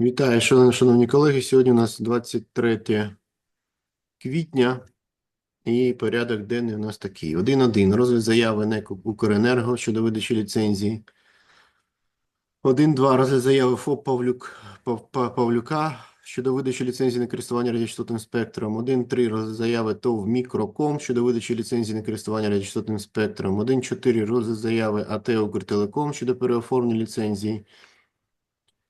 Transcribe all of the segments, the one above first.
Вітаю, шановні, колеги. Сьогодні у нас 23 квітня і порядок денний у нас такий. 1.1. Розгляд заяви НЕК «Укренерго» щодо видачі ліцензії. 1.2. Розгляд заяви ФОП Павлюк, Пав- Пав- Павлюка щодо видачі ліцензії на користування радіочастотним спектром. 1.3. Розгляд заяви ТОВ «Мікроком» щодо видачі ліцензії на користування радіочастотним спектром. 1.4. Розгляд заяви АТ «Укртелеком» щодо переоформлення ліцензії.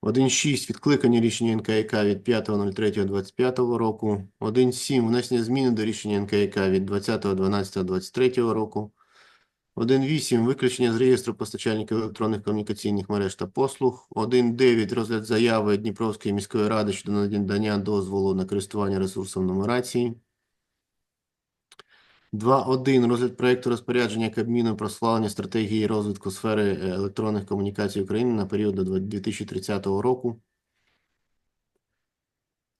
1.6. Відкликання рішення НКК від 5.03.25 року. 1.7. Внесення зміни до рішення НКК від 20.12.23 року. 1.8. Виключення з реєстру постачальників електронних комунікаційних мереж та послуг. 1.9. Розгляд заяви Дніпровської міської ради щодо надання дозволу на користування ресурсом нумерації. 2.1. Розгляд проекту розпорядження Кабміну про схвалення стратегії розвитку сфери е, електронних комунікацій України на період до 2030 року.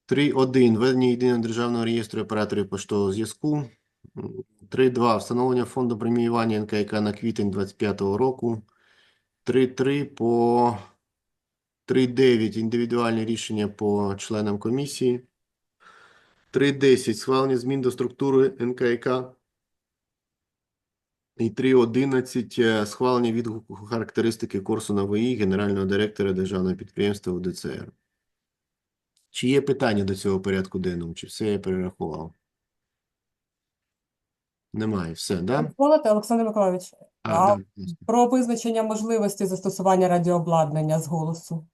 3.1. Введення єдиного державного реєстру операторів поштового зв'язку. М, 3.2. Встановлення фонду преміювання НКК на квітень 2025 року. 3.3 по 3.9. Індивідуальні рішення по членам комісії. 3.10. Схвалення змін до структури НКК. І 3.11. Е, схвалення відгуку характеристики курсу на ВІ генерального директора державного підприємства УДЦР. Чи є питання до цього порядку денного? Чи все я перерахував? Немає, все, да? Володимир Олександр Миколаївич, а, а, да. про визначення можливості застосування радіообладнання з голосу.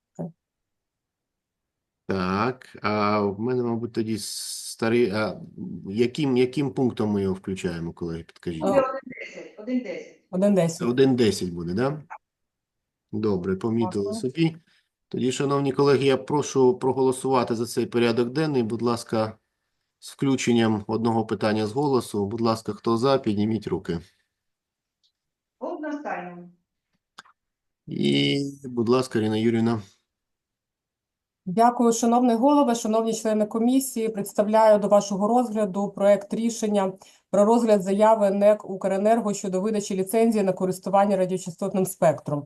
Так, а в мене, мабуть, тоді старий. А, яким, яким пунктом ми його включаємо, колеги? Підкажіть. Е, е, 1.10. 1.10. 1.10. 1.10 буде, да? Добре, помітили собі. Тоді, шановні колеги, я прошу проголосувати за цей порядок денний. Будь ласка, з включенням одного питання з голосу. Будь ласка, хто за, підніміть руки. Одностайно. І, будь ласка, Ірина Юрівна. Дякую, шановний голове, шановні члени комісії. Представляю до вашого розгляду проект рішення про розгляд заяви НЕК «Укренерго» щодо видачі ліцензії на користування радіочастотним спектром.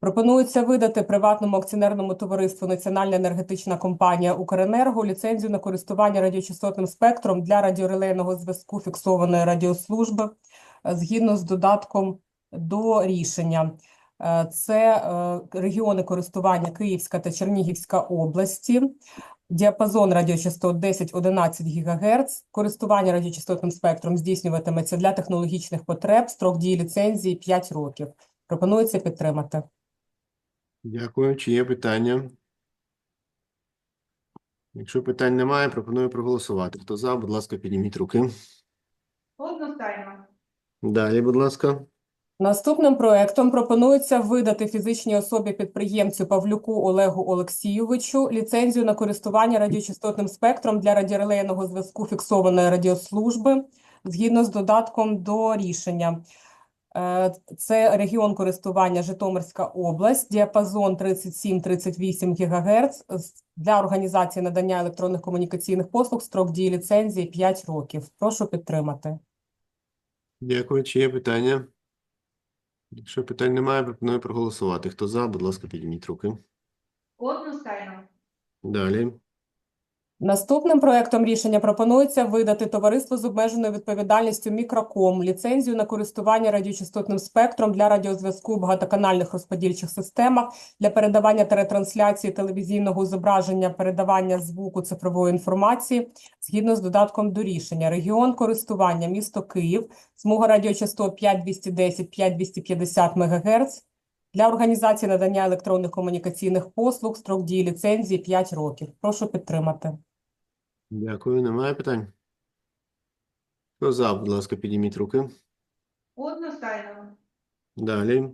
Пропонується видати приватному акціонерному товариству Національна енергетична компанія «Укренерго» ліцензію на користування радіочастотним спектром для радіорелейного зв'язку фіксованої радіослужби згідно з додатком до рішення. Е, Це е, регіони користування Київська та Чернігівська області, діапазон радіочастот 10-11 ГГц. Користування радіочастотним спектром здійснюватиметься для технологічних потреб, строк дії ліцензії 5 років. Пропонується підтримати. Дякую. Чи є питання? Якщо питань немає, пропоную проголосувати. Хто за, будь ласка, підніміть руки. Одностайно. Далі, будь ласка. Наступним проектом пропонується видати фізичній особі-підприємцю Павлюку Олегу Олексійовичу ліцензію на користування радіочастотним спектром для радіорелейного зв'язку фіксованої радіослужби згідно з додатком до рішення. Е, Це регіон користування Житомирська область, діапазон 37-38 ГГц для організації надання електронних комунікаційних послуг, строк дії ліцензії 5 років. Прошу підтримати. Дякую. Чи є питання? Якщо питань немає, пропоную проголосувати. Хто за, будь ласка, підніміть руки. Одностайно. Далі. Наступним проектом рішення пропонується видати товариству з обмеженою відповідальністю «Мікроком» ліцензію на користування радіочастотним спектром для радіозв'язку у багатоканальних розподільчих системах для передавання та ретрансляції телевізійного зображення, передавання звуку цифрової інформації згідно з додатком до рішення. Регіон користування місто Київ, смуга радіочастот 5210-5250 МГц для організації надання електронних комунікаційних послуг, строк дії ліцензії 5 років. Прошу підтримати. Дякую. Немає питань? Хто за, будь ласка, підніміть руки. Одностайно. Далі.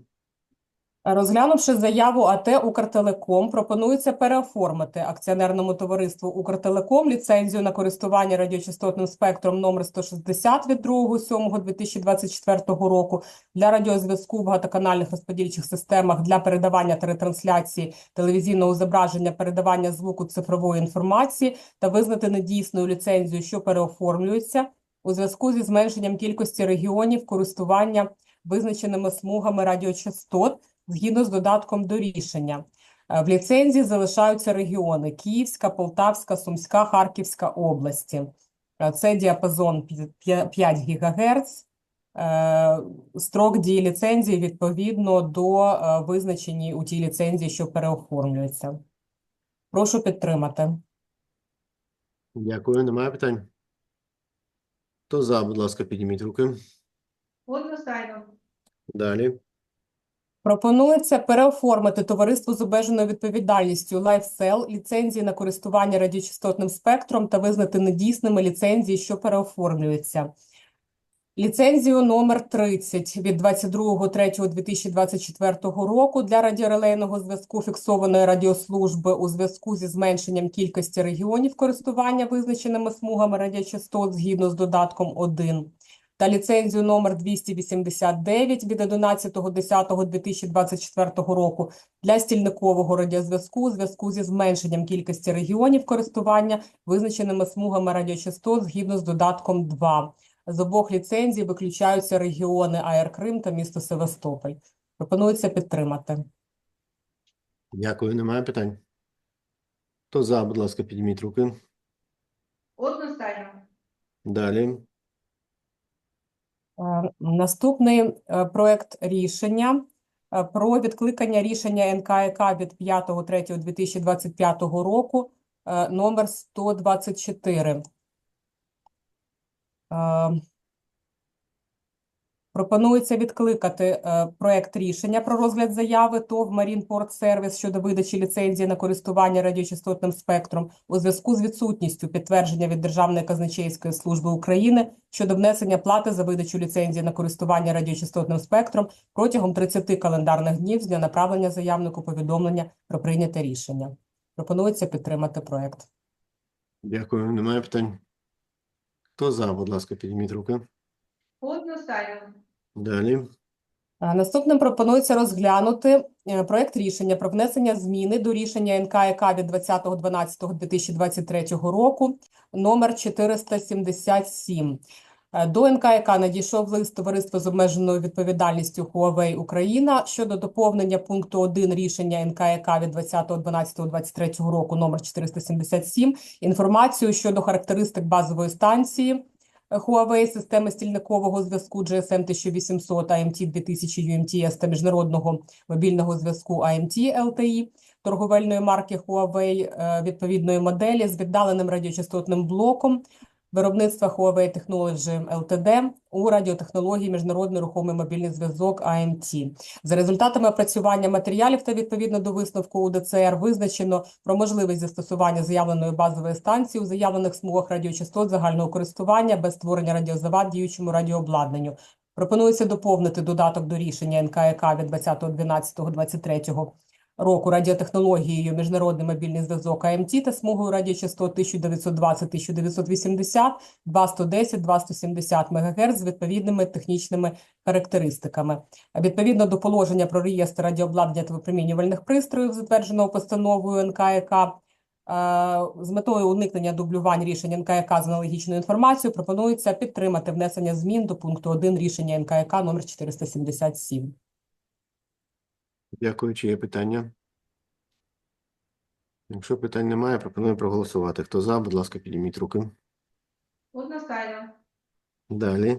Розглянувши заяву АТ «Укртелеком», пропонується переоформити акціонерному товариству «Укртелеком» ліцензію на користування радіочастотним спектром номер 160 від 2.07.2024 року для радіозв'язку в багатоканальних розподільчих системах для передавання та ретрансляції телевізійного зображення, передавання звуку цифрової інформації та визнати недійсною ліцензію, що переоформлюється у зв'язку зі зменшенням кількості регіонів користування визначеними смугами радіочастот згідно з додатком до рішення. Е, В ліцензії залишаються регіони Київська, Полтавська, Сумська, Харківська області. Е, Це діапазон 5 ГГц. Е, Строк дії ліцензії відповідно до визначені у тій ліцензії, що переоформлюється. Прошу підтримати. Дякую. Немає питань? Хто за, будь ласка, підніміть руки. Одностайно. Далі. Пропонується переоформити товариство з обмеженою відповідальністю LifeCell ліцензії на користування радіочастотним спектром та визнати недійсними ліцензії, що переоформлюються. Ліцензію номер 30 від 22.03.2024 року для радіорелейного зв'язку фіксованої радіослужби у зв'язку зі зменшенням кількості регіонів користування визначеними смугами радіочастот згідно з додатком 1 та ліцензію номер 289 від 11.10.2024 року для стільникового радіозв'язку у зв'язку зі зменшенням кількості регіонів користування визначеними смугами радіочастот згідно з додатком 2. З обох ліцензій виключаються регіони АР Крим та місто Севастополь. Пропонується підтримати. Дякую. Немає питань? Хто за, будь ласка, підніміть руки. Одностайно. Далі. Е, Наступний е, проект рішення е, про відкликання рішення НКК від 5.3.2025 року номер 124. Пропонується відкликати е, проект рішення про розгляд заяви ТОВ Port Service щодо видачі ліцензії на користування радіочастотним спектром у зв'язку з відсутністю підтвердження від Державної казначейської служби України щодо внесення плати за видачу ліцензії на користування радіочастотним спектром протягом 30 календарних днів з дня направлення заявнику повідомлення про прийняте рішення. Пропонується підтримати проект. Дякую. Немає питань? Хто за, будь ласка, підніміть руки. Одностайно. Далі. А, Наступним пропонується розглянути е, проект рішення про внесення зміни до рішення НКК від 20.12.2023 року номер 477. Е, До НКК надійшов лист Товариства з обмеженою відповідальністю Huawei Україна щодо доповнення пункту 1 рішення НКК від 20.12.23 року номер 477 інформацію щодо характеристик базової станції Huawei системи стільникового зв'язку GSM 1800, AMT 2000 UMTS та міжнародного мобільного зв'язку AMT LTE торговельної марки Huawei е, відповідної моделі з віддаленим радіочастотним блоком виробництва Huawei Technology Ltd у радіотехнології міжнародний рухомий мобільний зв'язок AMT. За результатами опрацювання матеріалів та відповідно до висновку УДЦР визначено про можливість застосування заявленої базової станції у заявлених смугах радіочастот загального користування без створення радіозавад діючому радіообладнанню. Пропонується доповнити додаток до рішення НКК від 20.12.23 року радіотехнологією міжнародний мобільний зв'язок АМТ та смугою радіочастот 1920-1980, 2110-2170 МГц з відповідними технічними характеристиками. Відповідно до положення про реєстр радіообладнання та випромінювальних пристроїв, затвердженого постановою НКК, е, з метою уникнення дублювань рішень НКК з аналогічною інформацією пропонується підтримати внесення змін до пункту 1 рішення НКК номер 477. Дякую. Чи є питання? Якщо питань немає, пропоную проголосувати. Хто за, будь ласка, підніміть руки. Одностайно. Далі.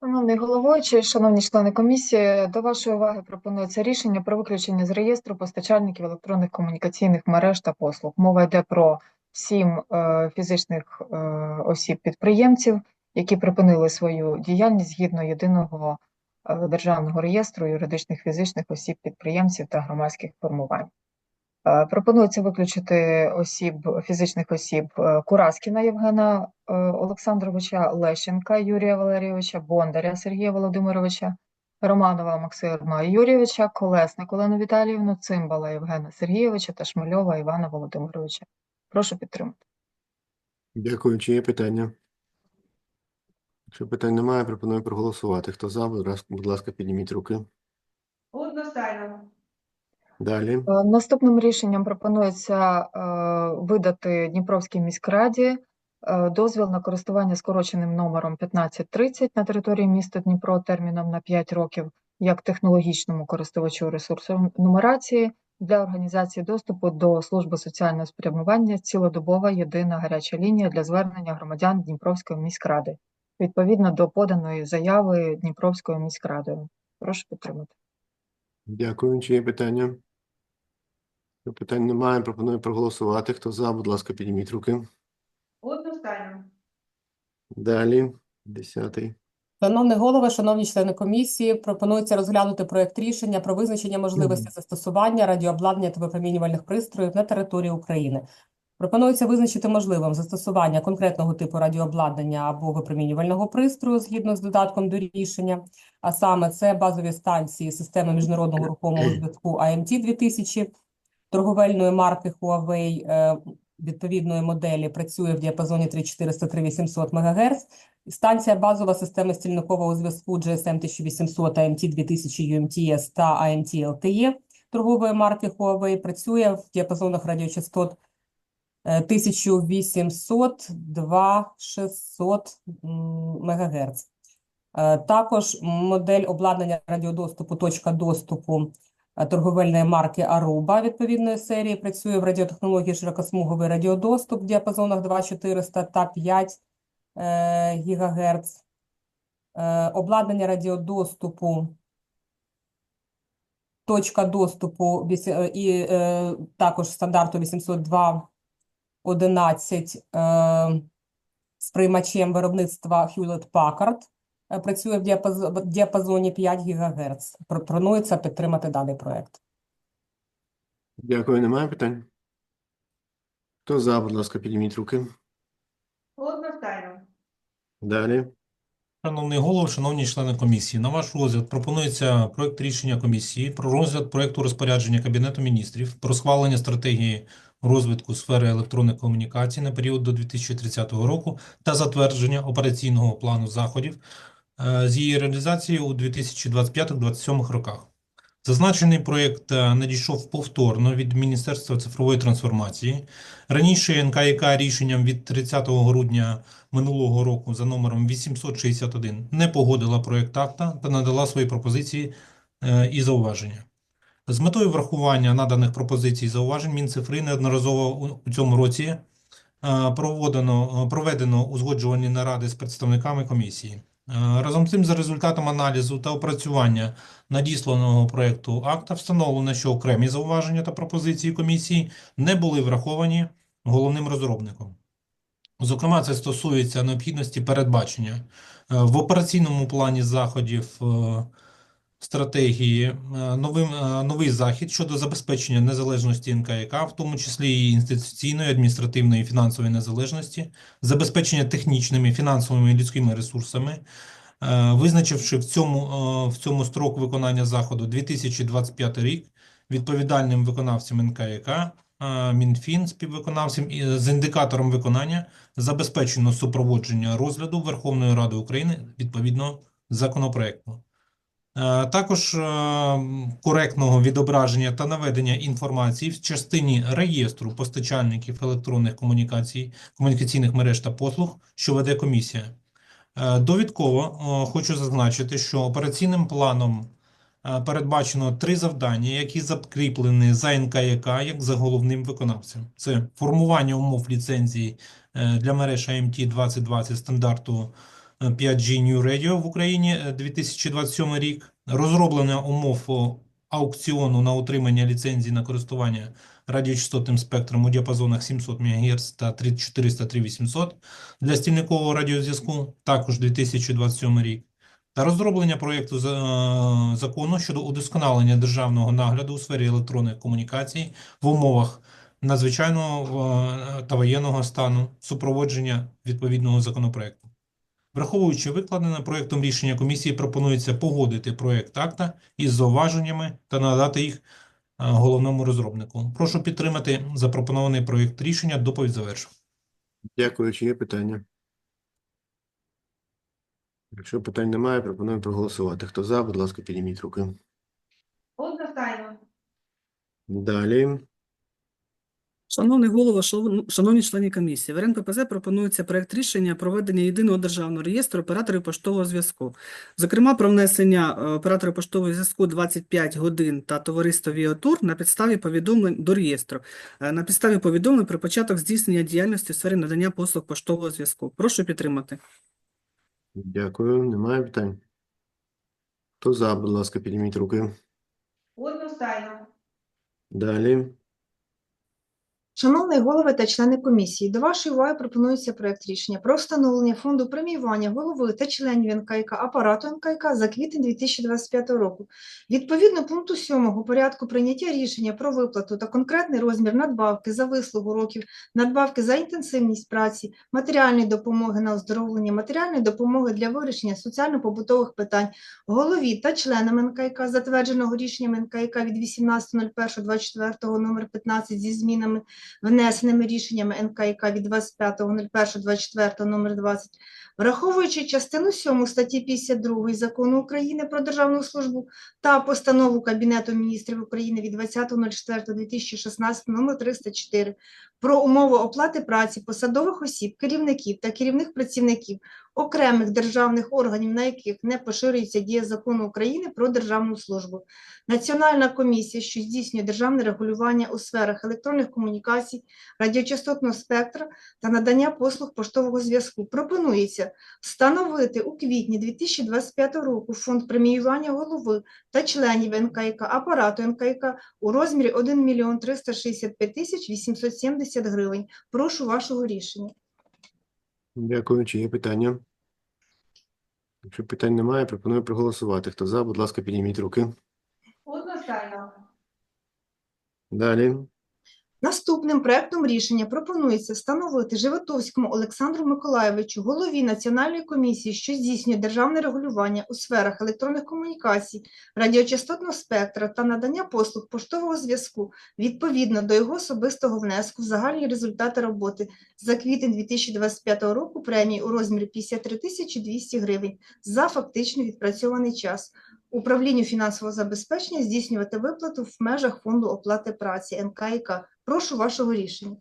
Шановний головуючий, шановні члени комісії, до вашої уваги пропонується рішення про виключення з реєстру постачальників електронних комунікаційних мереж та послуг. Мова йде про сім е, фізичних е, осіб-підприємців, які припинили свою діяльність згідно єдиного державного реєстру юридичних фізичних осіб-підприємців та громадських формувань. Е, Пропонується виключити осіб, фізичних осіб е, Кураскіна Євгена е, Олександровича, Лещенка Юрія Валерійовича, Бондаря Сергія Володимировича, Романова Максима Юрійовича, Колесник Олену Віталіївну, Цимбала Євгена Сергійовича та Шмельова Івана Володимировича. Прошу підтримати. Дякую. Чи є питання? Якщо питань немає, пропоную проголосувати. Хто за, будь ласка, підніміть руки. Одностайно. Далі. Е, Наступним рішенням пропонується е, видати Дніпровській міськраді е, дозвіл на користування скороченим номером 1530 на території міста Дніпро терміном на 5 років як технологічному користувачу ресурсу нумерації для організації доступу до служби соціального спрямування цілодобова єдина гаряча лінія для звернення громадян Дніпровської міськради відповідно до поданої заяви Дніпровською міськрадою. Прошу підтримати. Дякую. Чи є питання? Питань немає. Пропоную проголосувати. Хто за, будь ласка, підніміть руки. Одностайно. Далі. Десятий. Шановний голово, шановні члени комісії, пропонується розглянути проект рішення про визначення можливості застосування радіообладнання та випромінювальних пристроїв на території України. Пропонується визначити можливим застосування конкретного типу радіообладнання або випромінювального пристрою згідно з додатком до рішення, а саме це базові станції системи міжнародного рухомого зв'язку AMT-2000, торговельної марки Huawei е, відповідної моделі працює в діапазоні 3400-3800 МГц, Станція базова системи стільникового зв'язку GSM 1800 AMT 2000 UMTS та AMT LTE торгової марки Huawei. Працює в діапазонах радіочастот 1800-2600 МГц. Е, також модель обладнання радіодоступу, точка доступу е, торговельної марки Аруба відповідної серії працює в радіотехнології широкосмуговий радіодоступ в діапазонах 2400 та 5 е, ГГц. Обладнання радіодоступу, точка доступу і також стандарту 802 11 з е, приймачем виробництва Hewlett Packard. Е, працює в діапазоні 5 ГГц. Пропонується підтримати даний проект. Дякую, немає питань. Хто за, будь ласка, підніміть руки. Головна Далі. Шановний голов, шановні члени комісії, на ваш розгляд пропонується проект рішення комісії про розгляд проекту розпорядження Кабінету міністрів про схвалення стратегії розвитку сфери електронних комунікацій на період до 2030 року та затвердження операційного плану заходів е, з її реалізації у 2025-2027 роках. Зазначений проєкт е, надійшов повторно від Міністерства цифрової трансформації. Раніше НКЯК рішенням від 30 грудня минулого року за номером 861 не погодила проєкт акта та надала свої пропозиції е, і зауваження. З метою врахування наданих пропозицій зауважень Мінцифри неодноразово у- цьому році е, проводено, е, проведено узгоджувальні наради з представниками комісії. Е, Разом з тим, за результатом аналізу та опрацювання надісланого проєкту акта встановлено, що окремі зауваження та пропозиції комісії не були враховані головним розробником. Зокрема, це стосується необхідності передбачення в операційному плані заходів стратегії е, новим, е, новий захід щодо забезпечення незалежності НКЯК, в тому числі і інституційної, адміністративної і фінансової незалежності, забезпечення технічними, фінансовими і людськими ресурсами, е, визначивши в цьому, в цьому строк виконання заходу 2025 рік відповідальним виконавцем НКЯК е, Мінфін співвиконавцем і з індикатором виконання забезпечено супроводження розгляду Верховної Ради України відповідного законопроекту. Е, Також е, коректного відображення та наведення інформації в частині реєстру постачальників електронних комунікацій, комунікаційних мереж та послуг, що веде комісія. Е, Довідково хочу зазначити, що операційним планом передбачено три завдання, які закріплені за НКЯК як за головним виконавцем. Це формування умов ліцензії для мереж AMT 2020 стандарту 5G New Radio в Україні е, 2027 рік, розроблення умов аукціону на отримання ліцензії на користування радіочастотним спектром у діапазонах 700 МГц та 3400-3800 для стільникового радіозв'язку, також 2027 рік та розроблення проєкту е, закону щодо удосконалення державного нагляду у сфері електронних комунікацій в умовах надзвичайного е, та воєнного стану, супроводження відповідного законопроекту. Враховуючи викладене проєктом рішення комісії, пропонується погодити проєкт акта із зауваженнями та надати їх е, головному розробнику. Прошу підтримати запропонований проєкт рішення. Доповідь завершив. Дякую. Чи є питання? Якщо питань немає, пропоную проголосувати. Хто за, будь ласка, підніміть руки. Одностайно. Далі. Шановний голово, шановні члени комісії, в РНППЗ пропонується проект рішення проведення єдиного державного реєстру операторів поштового зв'язку. Зокрема, про внесення е, оператора поштового зв'язку 25 годин та товариство Віатур на підставі повідомлень до реєстру. Е, На підставі повідомлень про початок здійснення діяльності в сфері надання послуг поштового зв'язку. Прошу підтримати. Дякую. Немає питань? Хто за, будь ласка, підніміть руки. Одностайно. Далі. Шановний голови та члени комісії, до вашої уваги пропонується проект рішення про встановлення фонду преміювання голови та членів НКК апарату НКК за квітень 2025 року. Відповідно пункту 7 порядку прийняття рішення про виплату та конкретний розмір надбавки за вислугу років, надбавки за інтенсивність праці, матеріальної допомоги на оздоровлення, матеріальної допомоги для вирішення соціально-побутових питань голові та членам НКК, затвердженого рішенням НКК від 18.01.24 номер 15 зі змінами, внесеними рішеннями НКК від 25.01.24 номер 20, враховуючи частину 7 статті 52 Закону України про державну службу та постанову Кабінету міністрів України від 20.04.2016 номер 304 про умови оплати праці посадових осіб, керівників та керівних працівників окремих державних органів, на яких не поширюється дія Закону України про державну службу. Національна комісія, що здійснює державне регулювання у сферах електронних комунікацій, радіочастотного спектра та надання послуг поштового зв'язку, пропонується встановити у квітні 2025 року фонд преміювання голови та членів НКК, апарату НКК у розмірі 1 мільйон 365 тисяч 870 гривень. Прошу вашого рішення. Дякую. Чи є питання? Якщо питань немає, пропоную проголосувати. Хто за, будь ласка, підніміть руки. Одностайно. Далі. Наступним проектом рішення пропонується встановити Животовському Олександру Миколайовичу, голові Національної комісії, що здійснює державне регулювання у сферах електронних комунікацій, радіочастотного спектра та надання послуг поштового зв'язку відповідно до його особистого внеску в загальні результати роботи за квітень 2025 року премії у розмірі 53 тисячі 200 гривень за фактично відпрацьований час. Управлінню фінансового забезпечення здійснювати виплату в межах фонду оплати праці НКІК. Прошу вашого рішення.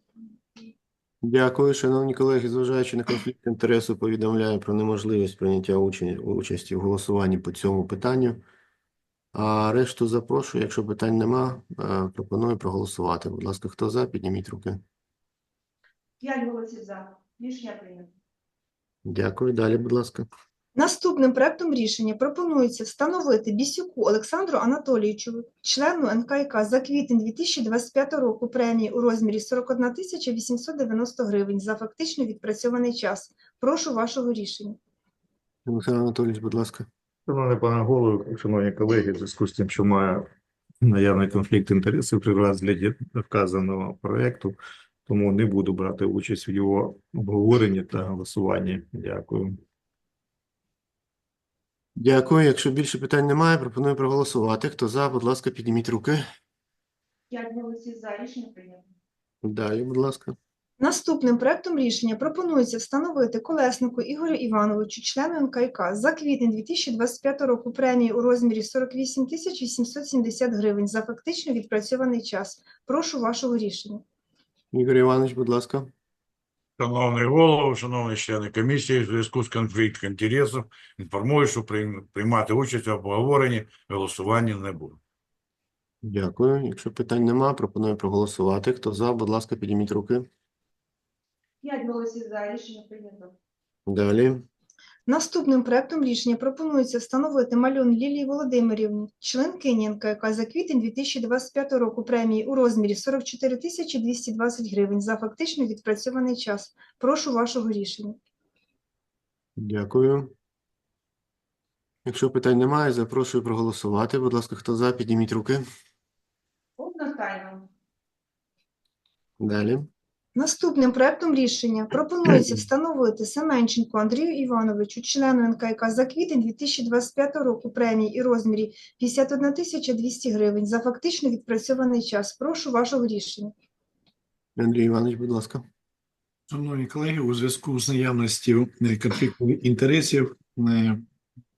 Дякую, шановні колеги. Зважаючи на конфлікт інтересу, повідомляю про неможливість прийняття уча- участі в голосуванні по цьому питанню. А решту запрошую, якщо питань нема, е, пропоную проголосувати. Будь ласка, хто за, підніміть руки. П'ять голосів за. Рішення прийнято. Дякую. Далі, будь ласка. Наступним проектом рішення пропонується встановити Бісюку Олександру Анатолійовичу, члену НКК за квітень 2025 року премії у розмірі 41 тисяча 890 гривень за фактично відпрацьований час. Прошу вашого рішення. Михайло Анатолійович, будь ласка. Шановний пане голово, шановні колеги, в зв'язку з тим, що має наявний конфлікт інтересів при розгляді вказаного проекту, тому не буду брати участь в його обговоренні та голосуванні. Дякую. Дякую. Якщо більше питань немає, пропоную проголосувати. Хто за, будь ласка, підніміть руки. П'ять голосів за. Рішення прийнято. Далі, будь ласка. Наступним проектом рішення пропонується встановити Колеснику Ігорю Івановичу, члену НКК, за квітень 2025 року премії у розмірі 48 тисяч 870 гривень за фактично відпрацьований час. Прошу вашого рішення. Ігор Іванович, будь ласка. Шановний голово, шановні члени комісії, в зв'язку з конфліктом інтересів інформую, що приймати участь в обговоренні голосуванні не буду. Дякую. Якщо питань нема, пропоную проголосувати. Хто за, будь ласка, підніміть руки. П'ять голосів за. Рішення прийнято. Далі. Наступним проектом рішення пропонується встановити Мальон Лілії Володимирівні, членкині НКК за квітень 2025 року премії у розмірі 44 тисячі 220 гривень за фактично відпрацьований час. Прошу вашого рішення. Дякую. Якщо питань немає, запрошую проголосувати. Будь ласка, хто за, підніміть руки. Одностайно. Далі. Наступним проектом рішення пропонується встановити Семенченку Андрію Івановичу, члену НКК за квітень 2025 року премії і розмірі 51 тисяча 200 гривень за фактично відпрацьований час. Прошу вашого рішення. Андрій Іванович, будь ласка. Шановні колеги, у зв'язку з наявністю е, конфлікту інтересів е,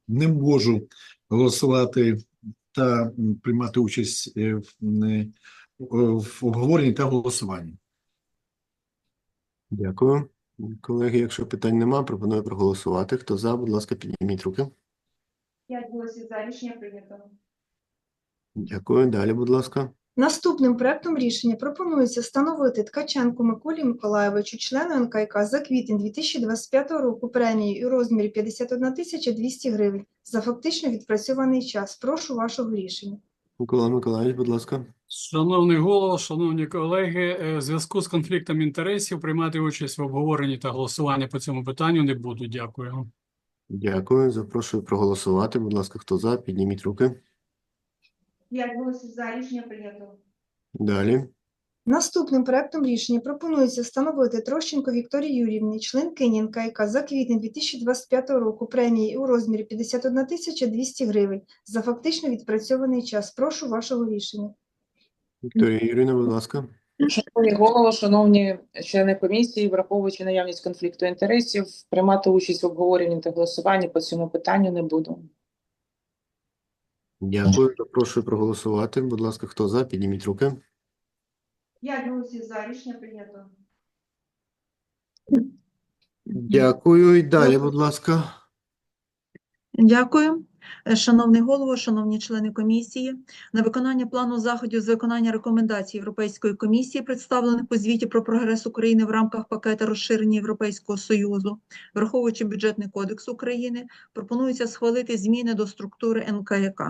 не можу голосувати та приймати участь в, е, в обговоренні та голосуванні. Дякую. Колеги, якщо питань нема, пропоную проголосувати. Хто за, будь ласка, підніміть руки. П'ять голосів за. Рішення прийнято. Дякую. Далі, будь ласка. Наступним проектом рішення пропонується встановити Ткаченку Миколі Миколайовичу, члену НКК за квітень 2025 року премію у розмірі 51 тисяча 200 гривень за фактично відпрацьований час. Прошу вашого рішення. Микола Миколаївич, будь ласка. Шановний голово, шановні колеги, е, в зв'язку з конфліктом інтересів приймати участь в обговоренні та голосуванні по цьому питанню не буду. Дякую. Дякую. Запрошую проголосувати. Будь ласка, хто за, підніміть руки. П'ять голосів за. Рішення прийнято. Далі. Наступним проектом рішення пропонується встановити Трощенко Вікторії Юрівні, членкині НКК за квітень 2025 року премії у розмірі 51 тисяча 200 гривень за фактично відпрацьований час. Прошу вашого рішення. Вікторія Юрійовна, будь ласка. Шановний голово, шановні члени комісії, враховуючи наявність конфлікту інтересів, приймати участь в обговоренні та голосуванні по цьому питанню не буду. Дякую. Запрошую проголосувати. Будь ласка, хто за, підніміть руки. П'ять голосів за. Рішення прийнято. Дякую. І далі, будь ласка. Дякую. Шановний голово, шановні члени комісії, на виконання плану заходів з виконання рекомендацій Європейської комісії, представлених у звіті про прогрес України в рамках пакета розширення Європейського Союзу, враховуючи бюджетний кодекс України, пропонується схвалити зміни до структури НКЯК.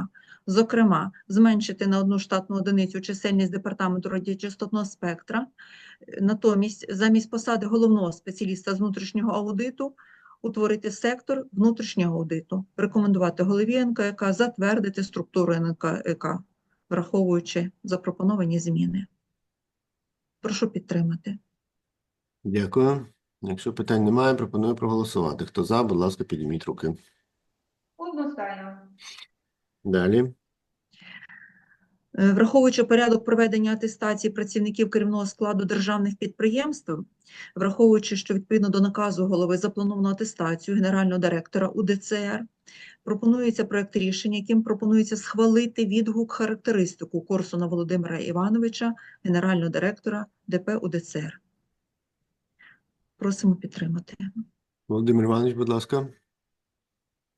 Зокрема, зменшити на одну штатну одиницю чисельність департаменту радіочастотного спектра, натомість замість посади головного спеціаліста з внутрішнього аудиту утворити сектор внутрішнього аудиту, рекомендувати голові НКК затвердити структуру НКК, враховуючи запропоновані зміни. Прошу підтримати. Дякую. Якщо питань немає, пропоную проголосувати. Хто за, будь ласка, підніміть руки. Одностайно. Далі. Е, Враховуючи порядок проведення атестації працівників керівного складу державних підприємств, враховуючи, що відповідно до наказу голови заплановано атестацію генерального директора УДЦР, пропонується проект рішення, яким пропонується схвалити відгук характеристику Корсуна Володимира Івановича, генерального директора ДП УДЦР. Просимо підтримати. Володимир Іванович, будь ласка.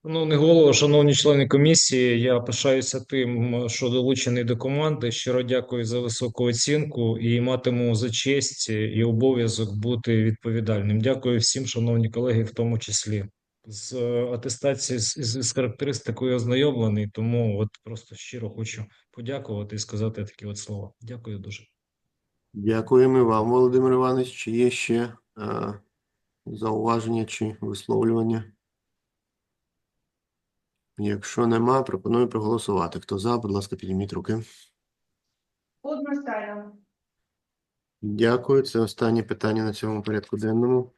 Шановний голово, шановні члени комісії, я пишаюся тим, що долучений до команди. Щиро дякую за високу оцінку і матиму за честь і обов'язок бути відповідальним. Дякую всім, шановні колеги, в тому числі. З е, атестації з, з, характеристикою ознайомлений, тому от просто щиро хочу подякувати і сказати такі от слова. Дякую дуже. Дякуємо вам, Володимир Іванович. Чи є ще е, зауваження чи висловлювання? Якщо нема, пропоную проголосувати. Хто за, будь ласка, підніміть руки. Одностайно. Дякую. Це останнє питання на цьому порядку денному.